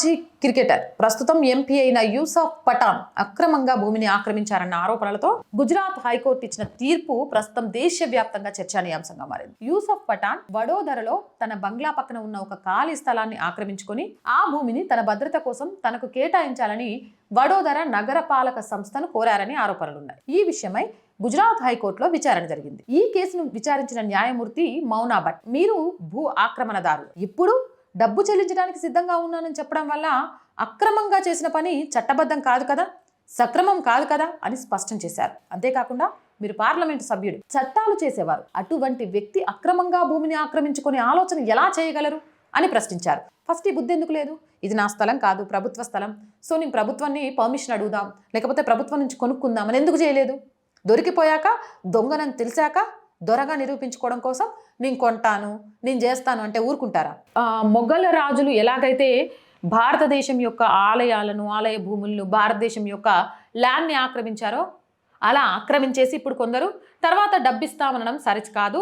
మాజీ క్రికెటర్ ప్రస్తుతం ఎంపీ అయిన యూసఫ్ పఠాన్ అక్రమంగా భూమిని ఆక్రమించారన్న ఆరోపణలతో గుజరాత్ హైకోర్టు ఇచ్చిన తీర్పు ప్రస్తుతం దేశవ్యాప్తంగా చర్చనీయాంశంగా మారింది. యూసఫ్ పఠాన్ వడోదరలో తన బంగ్లా పక్కన ఉన్న ఒక ఖాళీ స్థలాన్ని ఆక్రమించుకొని ఆ భూమిని తన భద్రత కోసం తనకు కేటాయించాలని వడోదర నగరపాలక సంస్థను కోరారని ఆరోపణలున్నాయి. ఈ విషయమై గుజరాత్ హైకోర్టులో విచారణ జరిగింది. ఈ కేసును విచారించిన న్యాయమూర్తి మౌనా భట్ మీరు భూ ఆక్రమణదారు ఇప్పుడు డబ్బు చెల్లించడానికి సిద్ధంగా ఉన్నానని చెప్పడం వల్ల అక్రమంగా చేసిన పని చట్టబద్ధం కాదు కదా? సక్రమం కాదు కదా? అని స్పష్టం చేశారు. అంతేకాకుండా మీరు పార్లమెంటు సభ్యుడు. చట్టాలు చేసేవారు. అటువంటి వ్యక్తి అక్రమంగా భూమిని ఆక్రమించుకునే ఆలోచన ఎలా చేయగలరు? అని ప్రశ్నించారు. ఫస్ట్ ఈ బుద్ధి ఎందుకు లేదు? ఇది నా స్థలం కాదు ప్రభుత్వ స్థలం. సో నేను ప్రభుత్వాన్ని పర్మిషన్ అడుగుదాం. లేకపోతే ప్రభుత్వం నుంచి కొనుక్కుందాం. అని ఎందుకు చేయలేదు? దొరికిపోయాక దొంగనని తెలిసాక దొరగా నిరూపించుకోవడం కోసం నేను కొంటాను నేను చేస్తాను అంటే ఊరుకుంటారా? మొఘల రాజులు ఎలాగైతే భారతదేశం యొక్క ఆలయాలను ఆలయ భూములను భారతదేశం యొక్క ల్యాండ్ని ఆక్రమించారో అలా ఆక్రమించేసి ఇప్పుడు కొందరు తర్వాత డబ్బిస్తామనడం సరిచి కాదు.